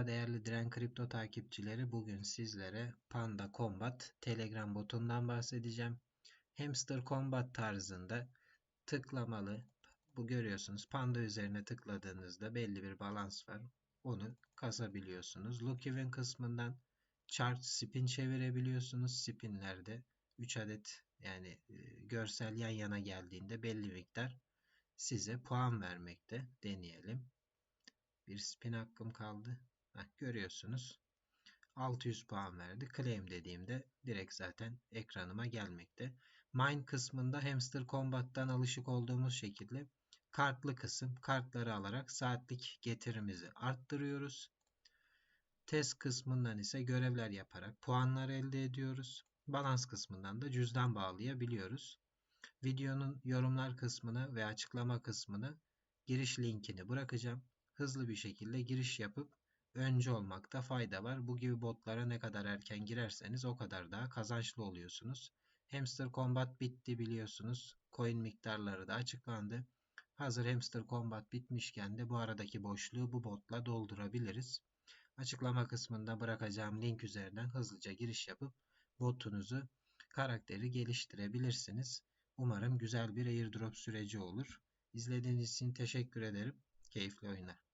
Merhaba değerli Diren Kripto takipçileri. Bugün sizlere Panda Combat Telegram botundan bahsedeceğim. Hamster Combat tarzında tıklamalı. Bu görüyorsunuz. Panda üzerine tıkladığınızda belli bir balans var. Onu kasabiliyorsunuz. Lucky Win kısmından chart spin çevirebiliyorsunuz. Spinlerde 3 adet yani e, görsel yan yana geldiğinde belli miktar size puan vermekte. Deneyelim. Bir spin hakkım kaldı. Heh, görüyorsunuz. 600 puan verdi. Claim dediğimde direkt zaten ekranıma gelmekte. Mine kısmında Hamster Combat'tan alışık olduğumuz şekilde kartlı kısım kartları alarak saatlik getirimizi arttırıyoruz. Test kısmından ise görevler yaparak puanlar elde ediyoruz. Balans kısmından da cüzdan bağlayabiliyoruz. Videonun yorumlar kısmını ve açıklama kısmını giriş linkini bırakacağım hızlı bir şekilde giriş yapıp önce olmakta fayda var. Bu gibi botlara ne kadar erken girerseniz o kadar daha kazançlı oluyorsunuz. Hamster Combat bitti biliyorsunuz. Coin miktarları da açıklandı. Hazır Hamster Combat bitmişken de bu aradaki boşluğu bu botla doldurabiliriz. Açıklama kısmında bırakacağım link üzerinden hızlıca giriş yapıp botunuzu karakteri geliştirebilirsiniz. Umarım güzel bir airdrop süreci olur. İzlediğiniz için teşekkür ederim. Keyifli oyunlar.